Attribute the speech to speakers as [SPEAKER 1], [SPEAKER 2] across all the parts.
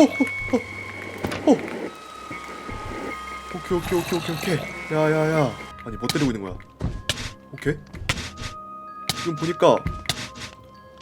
[SPEAKER 1] 오! 오케이 오케이 오케이 오케이 오케이 야야야 아니 뭐 때리고 있는 거야 오케이 지금 보니까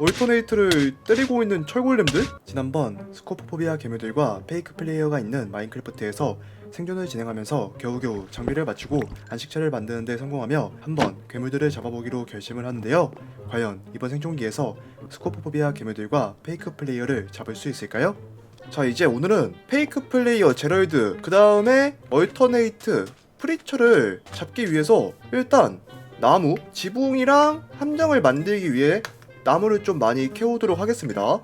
[SPEAKER 1] 얼터네이트를 때리고 있는 철골렘들? 지난번 스코프포비아 괴물들과 페이크 플레이어가 있는 마인크래프트에서 생존을 진행하면서 겨우겨우 장비를 맞추고 안식처를 만드는 데 성공하며 한번 괴물들을 잡아보기로 결심을 하는데요. 과연 이번 생존기에서 스코프포비아 괴물들과 페이크 플레이어를 잡을 수 있을까요? 자 이제 오늘은 페이크 플레이어 제럴드 그 다음에 얼터네이트 프리처를 잡기 위해서 일단 나무, 지붕이랑 함정을 만들기 위해 나무를 좀 많이 캐오도록 하겠습니다.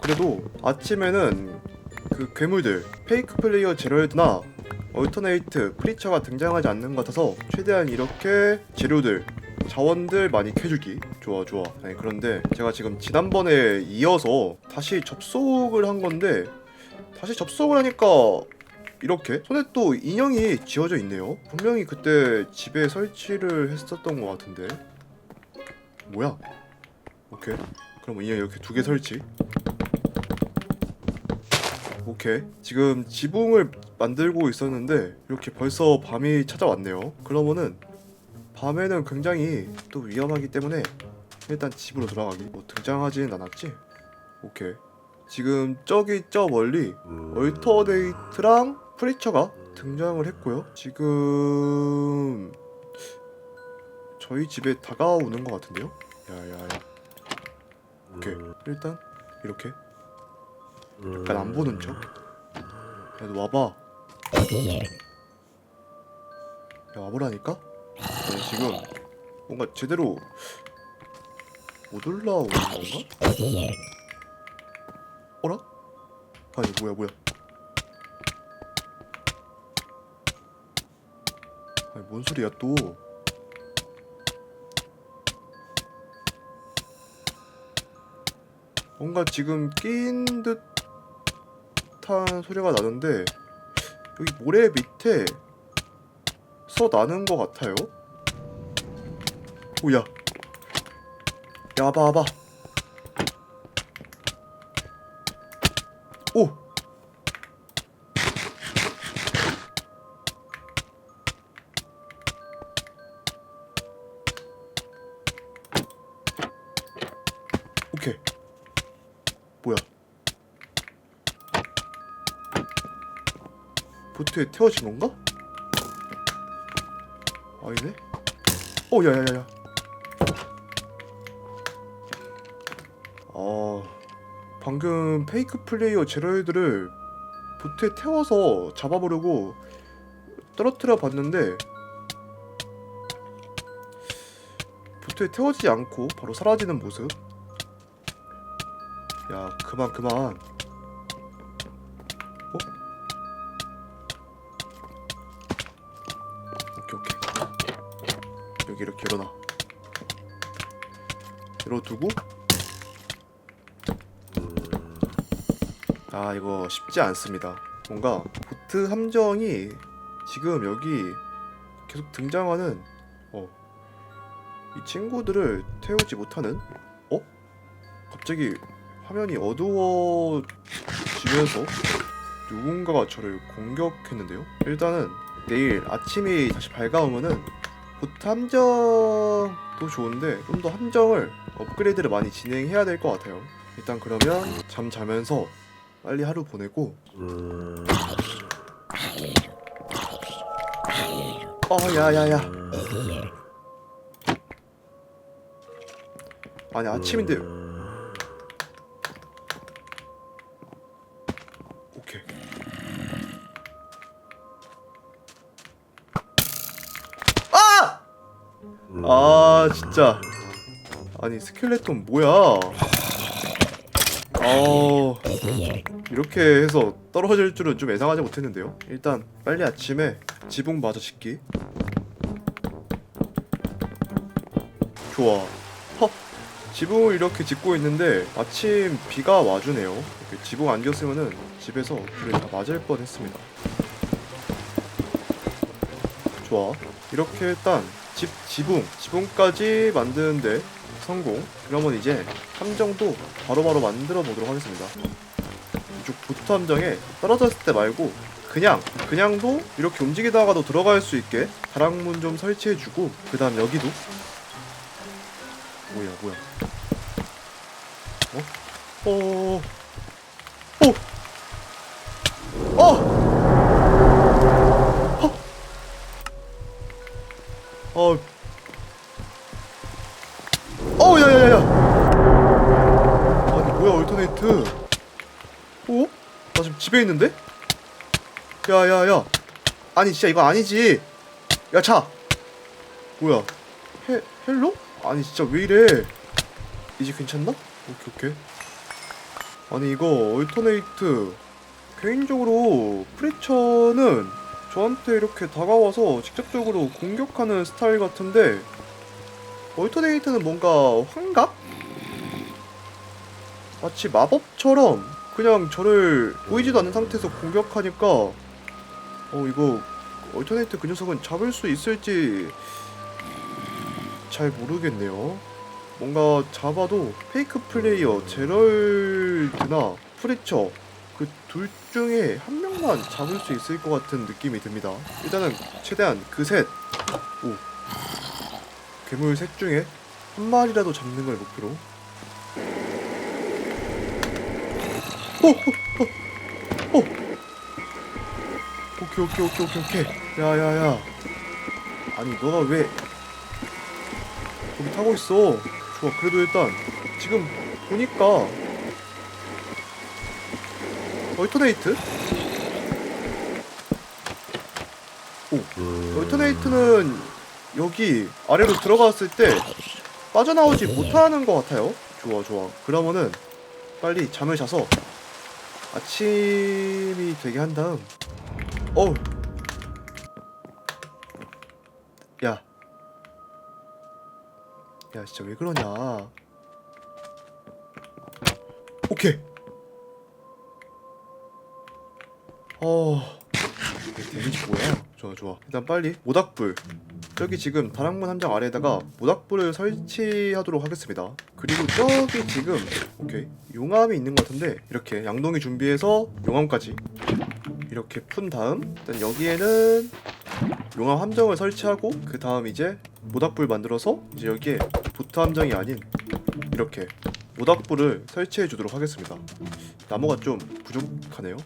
[SPEAKER 1] 그래도 아침에는 그 괴물들 페이크 플레이어 제럴드나 얼터네이트 프리처가 등장하지 않는 것 같아서 최대한 이렇게 재료들 자원들 많이 캐주기. 좋아 좋아. 아니 그런데 제가 지금 지난번에 이어서 다시 접속을 한 건데 다시 접속을 하니까 이렇게 손에 또 인형이 지어져 있네요. 분명히 그때 집에 설치를 했었던 것 같은데. 뭐야? 오케이. 그럼 인형 이렇게 두 개 설치. 오케이. 지금 지붕을 만들고 있었는데 이렇게 벌써 밤이 찾아왔네요. 그러면은 밤에는 굉장히 또 위험하기 때문에 일단 집으로 돌아가기. 뭐 등장하지는 않았지? 오케이. 지금 저기 저 멀리 얼터데이트랑 프리처가 등장을 했고요. 지금 저희 집에 다가오는 것 같은데요? 야야야. 오케이. 일단 이렇게. 약간 안 보는 척. 야, 너 와봐. 야, 와보라니까? 너 지금 뭔가 제대로 못 올라오는 건가? 어라? 아니, 뭐야, 뭐야. 아니, 뭔 소리야, 또. 뭔가 지금 낀 듯한 소리가 나는데 여기 모래 밑에 써 나는 것 같아요. 오야, 야 와봐 와봐. 오. 오케이. 뭐야? 보트에 태워진 건가? 아니네? 어, 야야야야. 아, 방금 페이크 플레이어 제로이드를 보트에 태워서 잡아보려고 떨어뜨려 봤는데 보트에 태워지지 않고 바로 사라지는 모습. 야 그만 그만 열어두고 아 이거 쉽지 않습니다 뭔가 보트 함정이 지금 여기 계속 등장하는 어 이 친구들을 태우지 못하는 어? 갑자기 화면이 어두워지면서 누군가가 저를 공격했는데요. 일단은 내일 아침이 다시 밝아오면은 보트 함정도 좋은데 좀 더 함정을 업그레이드를 많이 진행해야 될 것 같아요. 일단 그러면 잠 자면서 빨리 하루 보내고 아 야야야 아니 아침인데 오케이. 아! 아 진짜. 아니 스켈레톤 뭐야? 어 이렇게 해서 떨어질 줄은 좀 예상하지 못했는데요. 일단 빨리 아침에 지붕 마저 짓기. 좋아. 허. 지붕을 이렇게 짓고 있는데 아침 비가 와주네요. 이렇게 지붕 안 지었으면은 집에서 불이 다 맞을 뻔했습니다. 좋아. 이렇게 일단 집 지붕 지붕까지 만드는데 성공. 그러면 이제 함정도 바로바로 만들어 보도록 하겠습니다. 저쪽 보트 함정에 떨어졌을 때 말고 그냥 그냥도 이렇게 움직이다가도 들어갈 수 있게 다락문 좀 설치해주고 그 다음 여기도 뭐야 뭐야 어? 어? 어? 어? 어? 집에 있는데? 야야야. 아니 진짜 이거 아니지. 야 차. 뭐야? 헬 헬로? 아니 진짜 왜 이래? 이제 괜찮나? 오케이 오케이. 아니 이거 얼터네이트 개인적으로 프리처는 저한테 이렇게 다가와서 직접적으로 공격하는 스타일 같은데 얼터네이트는 뭔가 환각? 마치 마법처럼 그냥 저를 보이지도 않는 상태에서 공격하니까 어 이거 얼터네이트 그 녀석은 잡을 수 있을지 잘 모르겠네요. 뭔가 잡아도 페이크 플레이어 제럴드나 프리처 그 둘 중에 한 명만 잡을 수 있을 것 같은 느낌이 듭니다. 일단은 최대한 그 셋, 오 괴물 셋 중에 한 마리라도 잡는 걸 목표로. 오, 오, 오, 오. 오케이 오케이 오케이 오케이 오케이. 야야야. 아니 너가 왜 거기 타고 있어? 좋아 그래도 일단 지금 보니까 얼터네이트? 오 얼터네이트는 여기 아래로 들어갔을 때 빠져나오지 못하는 것 같아요 좋아 좋아 그러면은 빨리 잠을 자서 아침이 되게 한 다음 어우 야. 야, 진짜 왜 그러냐. 오케이. 어. 이게 데미지 뭐야? 좋아, 좋아. 일단 빨리 모닥불. 저기 지금 다락문 함정 아래에다가 모닥불을 설치하도록 하겠습니다. 그리고 저기 지금 오케이 용암이 있는 것 같은데 이렇게 양동이 준비해서 용암까지 이렇게 푼 다음 일단 여기에는 용암 함정을 설치하고 그 다음 이제 모닥불 만들어서 이제 여기에 보트 함정이 아닌 이렇게 모닥불을 설치해 주도록 하겠습니다. 나무가 좀 부족하네요.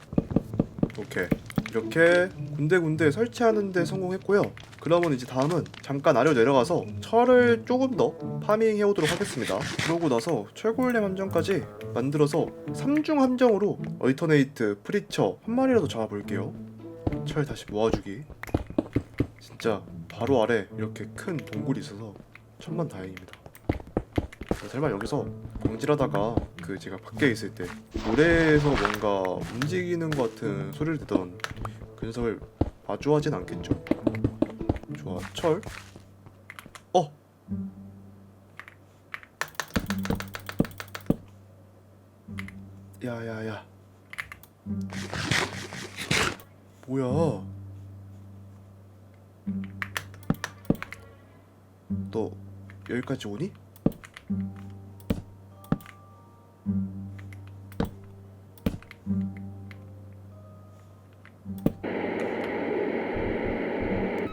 [SPEAKER 1] 오케이 이렇게 군데군데 설치하는데 성공했고요. 그러면 이제 다음은 잠깐 아래로 내려가서 철을 조금 더 파밍해 오도록 하겠습니다. 그러고 나서 철골렘 함정까지 만들어서 3중 함정으로 얼터네이트, 프리처 한 마리라도 잡아볼게요. 철 다시 모아주기. 진짜 바로 아래 이렇게 큰 동굴이 있어서 천만 다행입니다. 설마 여기서 광질하다가 그 제가 밖에 있을 때 모래에서 뭔가 움직이는 것 같은 소리를 듣던 그 녀석을 마주하진 않겠죠? 좋아 철 어! 야야야 뭐야 너 여기까지 오니?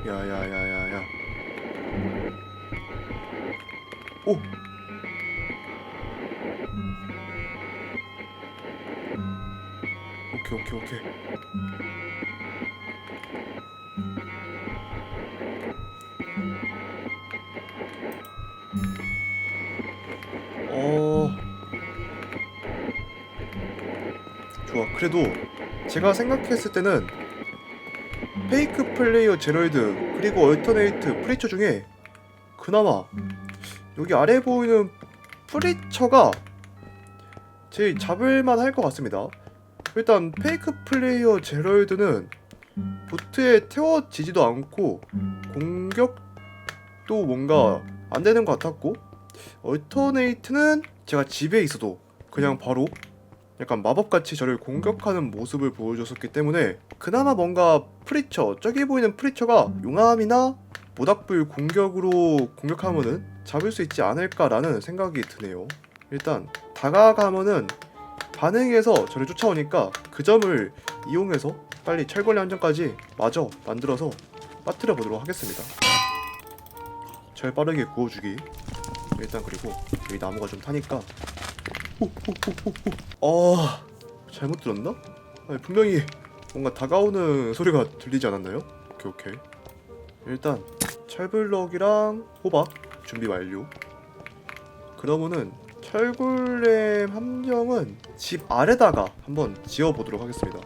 [SPEAKER 1] 야야야야야. 오! 오케이 오케이 오케이. 어. 좋아 그래도 제가 생각했을 때는 페이크 플레이어 제럴드 그리고 얼터네이트 프리처 중에 그나마 여기 아래 보이는 프리처가 제일 잡을만 할 것 같습니다. 일단 페이크 플레이어 제럴드는 보트에 태워지지도 않고 공격도 뭔가 안 되는 것 같았고 얼터네이트는 제가 집에 있어도 그냥 바로 약간 마법같이 저를 공격하는 모습을 보여줬었기 때문에 그나마 뭔가 프리처 저기 보이는 프리처가 용암이나 모닥불 공격으로 공격하면은 잡을 수 있지 않을까라는 생각이 드네요. 일단 다가가면은 반응해서 저를 쫓아오니까 그 점을 이용해서 빨리 철골렘 함정까지 마저 만들어서 빠뜨려 보도록 하겠습니다. 철 빠르게 구워주기. 일단 그리고 여기 나무가 좀 타니까. 아 잘못 들었나? 아니, 분명히 뭔가 다가오는 소리가 들리지 않았나요? 오케이 오케이. 일단 철블럭이랑 호박 준비 완료. 그러면은 철골렘 함정은 집 아래다가 한번 지어 보도록 하겠습니다.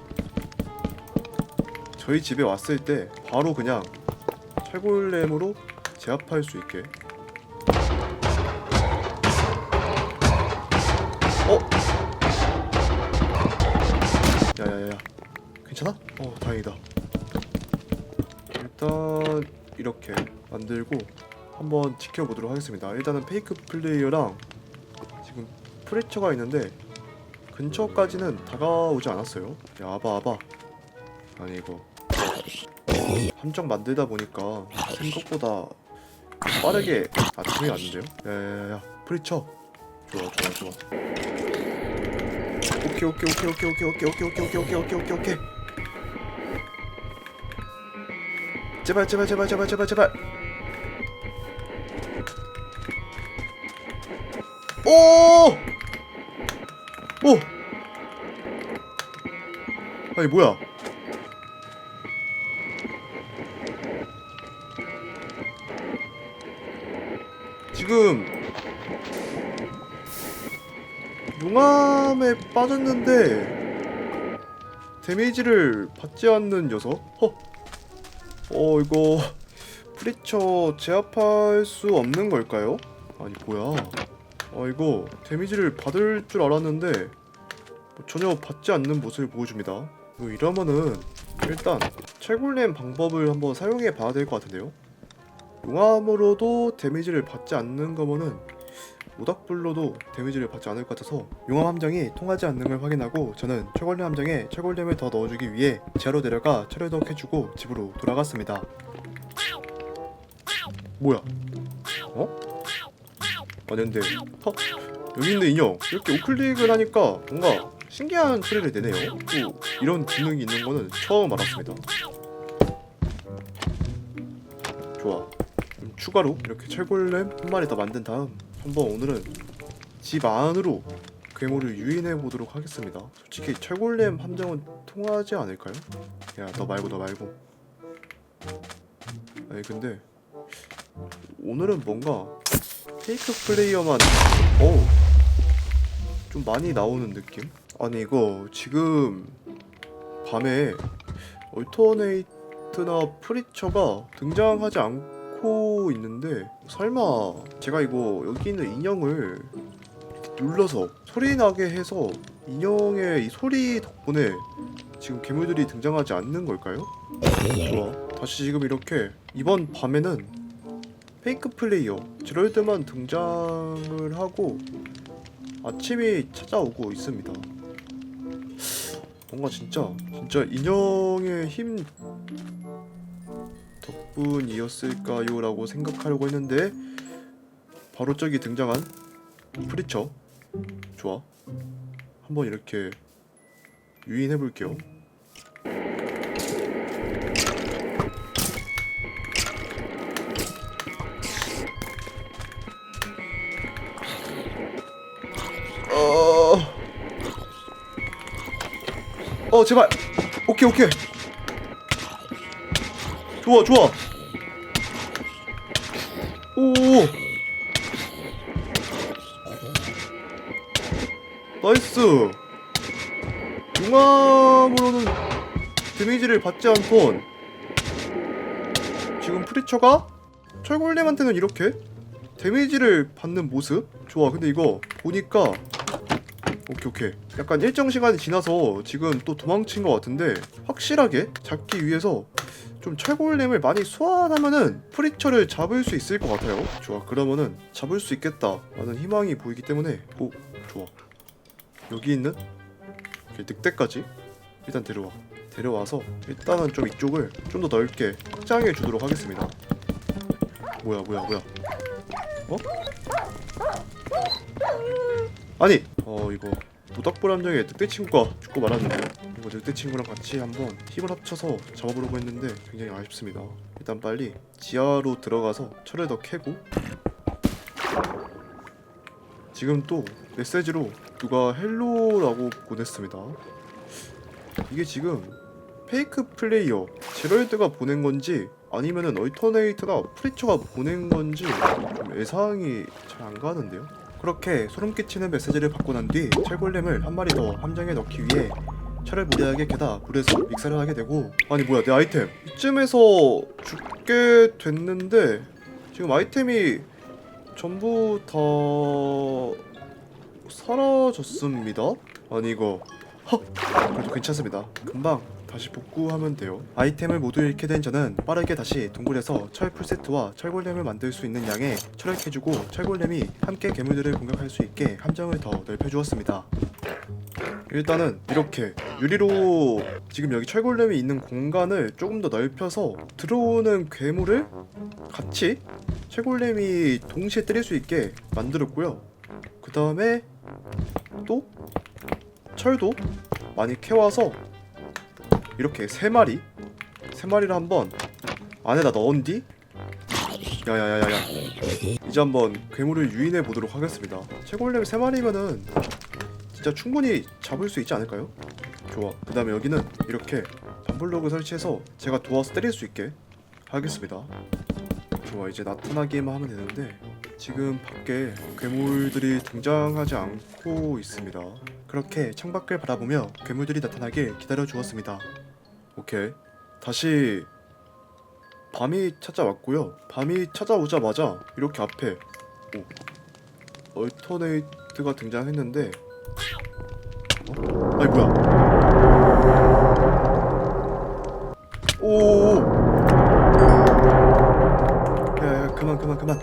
[SPEAKER 1] 저희 집에 왔을 때 바로 그냥 철골렘으로 제압할 수 있게. 다행이다. 일단 이렇게 만들고 한번 지켜보도록 하겠습니다. 일단은 페이크 플레이어랑 지금 프레처가 있는데 근처까지는 다가오지 않았어요. 야 아바 아바. 아니 이거 함정 만들다 보니까 생각보다 빠르게 아침이 왔는데요. 야야야야 프리처. 좋아 좋아 좋아. 오케이 오케이 오케이 오케이 오케이 오케이 오케이 오케이 오케이 오케이 오케이 제발 제발 제발 제발 제발 제발. 오! 오! 아니 뭐야? 지금 용암에 빠졌는데 데미지를 받지 않는 녀석? 허. 어 이거 프리처 제압할 수 없는 걸까요? 아니 뭐야? 아 이거 데미지를 받을 줄 알았는데 뭐 전혀 받지 않는 모습을 보여줍니다. 뭐 이러면은 일단 철골렘 방법을 한번 사용해 봐야 될 것 같은데요. 용암으로도 데미지를 받지 않는 거면은 모닥불로도 데미지를 받지 않을 것 같아서 용암 함정이 통하지 않는 걸 확인하고 저는 철골렘 함정에 철골렘을 더 넣어주기 위해 제로 내려가 철을 더 캐주고 집으로 돌아갔습니다. 뭐야? 어? 아니 근데 어? 여기 있는 인형 이렇게 우클릭을 하니까 뭔가 신기한 소리를 내네요. 또 이런 기능이 있는 거는 처음 알았습니다. 좋아. 추가로 이렇게 철골렘 한 마리 더 만든 다음 한번 오늘은 집 안으로 괴물을 유인해 보도록 하겠습니다. 솔직히 철골렘 함정은 통하지 않을까요? 야 너 말고 너 말고. 아니 근데 오늘은 뭔가 페이크 플레이어만 어우 좀 많이 나오는 느낌? 아니 이거 지금 밤에 얼터네이트나 프리처가 등장하지 않고 있는데 설마 제가 이거 여기 있는 인형을 눌러서 소리 나게 해서 인형의 이 소리 덕분에 지금 괴물들이 등장하지 않는 걸까요? 좋아 다시 지금 이렇게 이번 밤에는 페이크 플레이어 제럴드만 등장을 하고 아침이 찾아오고 있습니다. 뭔가 진짜 진짜 인형의 힘 덕분이었을까요 라고 생각하려고 했는데 바로 저기 등장한 프리처. 좋아. 한번 이렇게 유인해 볼게요. 어... 어 제발. 오케이 오케이 좋아 좋아. 오 나이스. 용암으로는 데미지를 받지 않던 지금 프리처가 철골렘한테는 이렇게 데미지를 받는 모습? 좋아 근데 이거 보니까 오케이 오케이. 약간 일정 시간이 지나서 지금 또 도망친 것 같은데 확실하게 잡기 위해서 좀 철골렘을 많이 소환하면은 프리처를 잡을 수 있을 것 같아요. 좋아 그러면은 잡을 수 있겠다 라는 희망이 보이기 때문에 오 좋아. 여기 있는 늑대까지? 일단 데려와. 데려와서 일단은 좀 이쪽을 좀 더 넓게 확장해 주도록 하겠습니다. 뭐야 뭐야 뭐야? 어? 아니 어 이거 모닥불 함정에 늑대 친구가 죽고 말았는데요. 이거 늑대 친구랑 같이 한번 힘을 합쳐서 잡아보려고 했는데 굉장히 아쉽습니다. 일단 빨리 지하로 들어가서 철을 더 캐고 지금 또 메시지로 누가 헬로라고 보냈습니다. 이게 지금 페이크 플레이어 제럴드가 보낸 건지 아니면은 얼터네이트가 프리처가 보낸 건지 좀 예상이 잘 안 가는데요. 그렇게 소름 끼치는 메시지를 받고 난 뒤 철골렘을 한 마리 더 함정에 넣기 위해 철을 무리하게 캐다 불에서 믹사를 하게 되고 아니 뭐야 내 아이템 이쯤에서 죽게 됐는데 지금 아이템이 전부 다 사라졌습니다. 아니 이거 헉 그래도 괜찮습니다. 금방 다시 복구하면 돼요. 아이템을 모두 잃게 된 저는 빠르게 다시 동굴에서 철 풀세트와 철골렘을 만들 수 있는 양의 철을 캐주고 철골렘이 함께 괴물들을 공격할 수 있게 함정을 더 넓혀주었습니다. 일단은 이렇게 유리로 지금 여기 철골렘이 있는 공간을 조금 더 넓혀서 들어오는 괴물을 같이 철골렘이 동시에 때릴 수 있게 만들었고요. 그 다음에 또 철도 많이 캐와서 이렇게 세 마리 세 마리를 한번 안에다 넣은 뒤 야야야야야 이제 한번 괴물을 유인해 보도록 하겠습니다. 최골렘 세 마리면은 진짜 충분히 잡을 수 있지 않을까요? 좋아. 그 다음에 여기는 이렇게 반블록을 설치해서 제가 도와서 때릴 수 있게 하겠습니다. 좋아. 이제 나타나기만 하면 되는데 지금 밖에 괴물들이 등장하지 않고 있습니다. 그렇게 창밖을 바라보며 괴물들이 나타나길 기다려 주었습니다. 오케이. 다시 밤이 찾아왔고요. 밤이 찾아오자마자 이렇게 앞에 오, 얼터네이트가 등장했는데 어? 아니 뭐야? 오. 야 야 그만 그만 그만.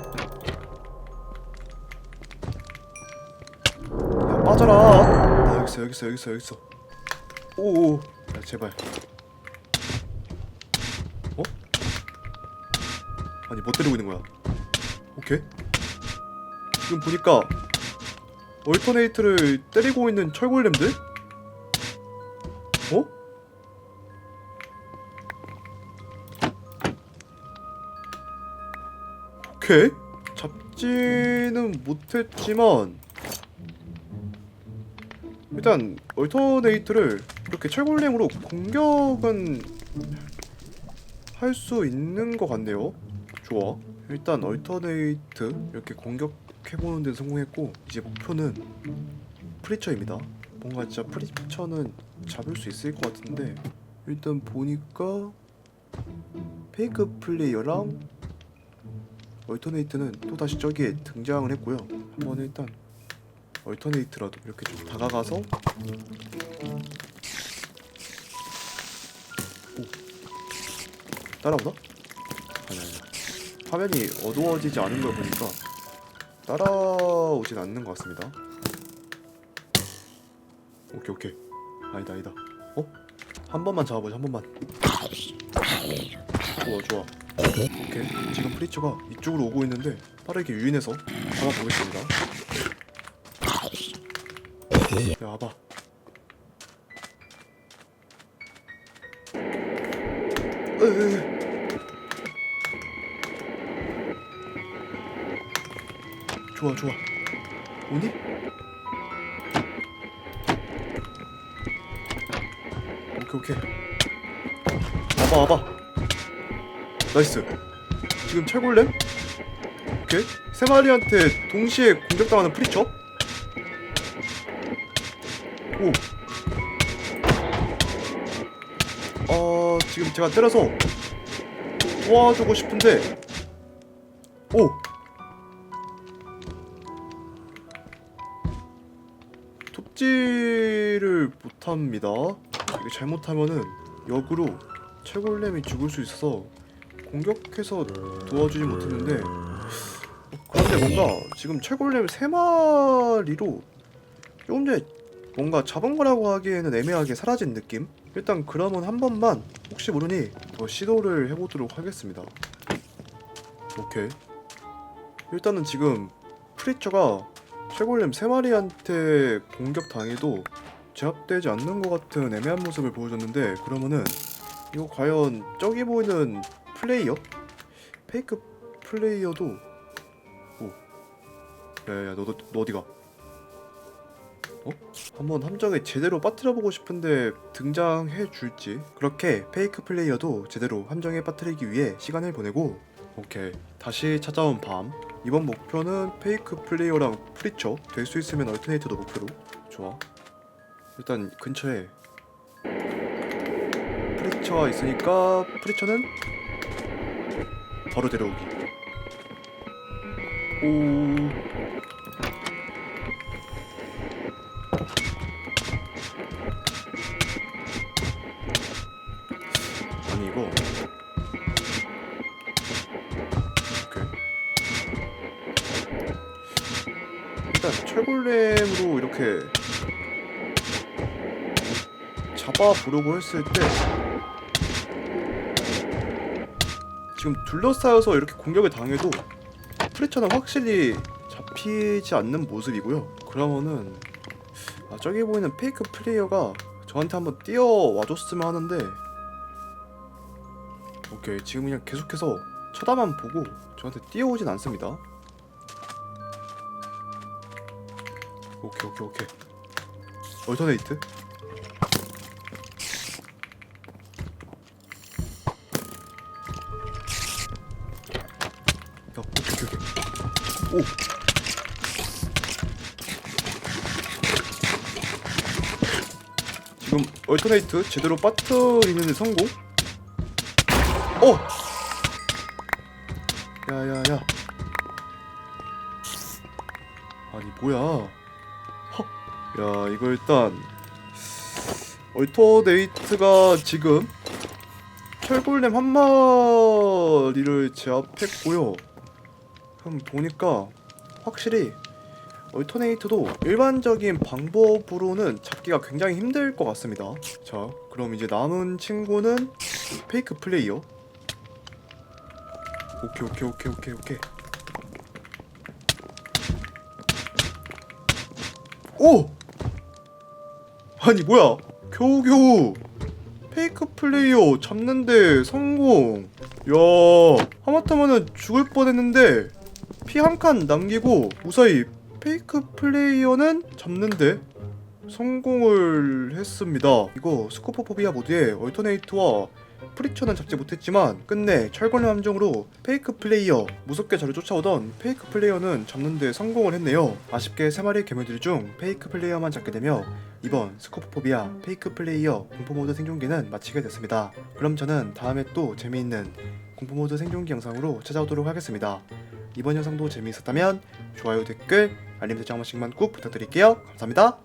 [SPEAKER 1] 야 빠져라. 아 여기 있어 여기 있어 여기 있어 여기 있어. 오오. 야 제발. 아니 뭐 때리고 있는 거야? 오케이. 지금 보니까 얼터네이트를 때리고 있는 철골렘들? 어? 오케이 잡지는 못했지만 일단 얼터네이트를 이렇게 철골렘으로 공격은 할 수 있는 것 같네요 좋아 일단 얼터네이트 이렇게 공격해보는 데 성공했고 이제 목표는 프리처입니다 뭔가 진짜 프리처는 잡을 수 있을 것 같은데 일단 보니까 페이크 플레이어랑 얼터네이트는 또 다시 저기에 등장을 했고요 한번 일단 얼터네이트라도 이렇게 좀 다가가서 오. 따라오나? 아니 아니 화면이 어두워지지 않은 걸 보니까 따라오진 않는 것 같습니다. 오케이 오케이. 아니다 아니다. 어? 한 번만 잡아보자 한 번만. 좋아 좋아. 오케이. 지금 프리처가 이쪽으로 오고 있는데 빠르게 유인해서 잡아보겠습니다. 야 와봐. 으으으. 좋아 좋아. 오니? 오케이 오케이. 와봐 와봐. 나이스. 지금 철골렘? 오케이. 세 마리한테 동시에 공격당하는 프리처? 오. 어, 지금 제가 때려서 도와주고 싶은데. 오 톱질을 못합니다. 이게 잘못하면은 역으로 최골렘이 죽을 수 있어서 공격해서 도와주지 못했는데 그런데 뭔가 지금 최골렘 세 마리로 조금 전에 뭔가 잡은 거라고 하기에는 애매하게 사라진 느낌? 일단 그러면 한 번만 혹시 모르니 더 시도를 해보도록 하겠습니다. 오케이. 일단은 지금 프리처가 최골렘 3마리한테 공격 당해도 제압되지 않는 것 같은 애매한 모습을 보여줬는데 그러면은 이거 과연 저기 보이는 플레이어? 페이크 플레이어도 오 야야야 너도 너 어디가? 어? 한번 함정에 제대로 빠뜨려보고 싶은데 등장해 줄지 그렇게 페이크 플레이어도 제대로 함정에 빠뜨리기 위해 시간을 보내고 오케이. 다시 찾아온 밤. 이번 목표는 페이크 플레이어랑 프리처 될 수 있으면 얼터네이터도 목표로. 좋아. 일단 근처에 프리처가 있으니까 프리처는 바로 데려오기. 오 이렇게 잡아보려고 했을 때 지금 둘러싸여서 이렇게 공격을 당해도 프레처는 확실히 잡히지 않는 모습이고요. 그러면은 아 저기 보이는 페이크 플레이어가 저한테 한번 뛰어와줬으면 하는데 오케이 지금 그냥 계속해서 쳐다만 보고 저한테 뛰어오진 않습니다 오케이 오케이 오케이. 얼터네이트? 야 오케이 오케이 오 지금 얼터네이트 제대로 빠뜨리는데 성공? 어! 야야야. 아니 뭐야? 헉. 야 이거 일단 얼터네이트가 지금 철골렘 한 마리를 제압했고요. 그럼 보니까 확실히 얼터네이트도 일반적인 방법으로는 잡기가 굉장히 힘들 것 같습니다. 자 그럼 이제 남은 친구는 페이크 플레이어. 오케이 오케이 오케이 오케이 오케이. 오! 아니 뭐야 겨우겨우 페이크 플레이어 잡는데 성공 야 하마터면은 죽을 뻔했는데 피 한 칸 남기고 무사히 페이크 플레이어는 잡는데 성공을 했습니다. 이거 스코포포비아 모드의 얼터네이트와 프리처는 잡지 못했지만 끝내 철권의 함정으로 페이크 플레이어 무섭게 저를 쫓아오던 페이크 플레이어는 잡는데 성공을 했네요. 아쉽게 세 마리 괴물들 중 페이크 플레이어만 잡게 되며 이번 스코포포비아 페이크 플레이어 공포 모드 생존기는 마치게 됐습니다. 그럼 저는 다음에 또 재미있는 공포 모드 생존기 영상으로 찾아오도록 하겠습니다. 이번 영상도 재미있었다면 좋아요, 댓글, 알림 설정 한 번씩만 꾹 부탁드릴게요. 감사합니다.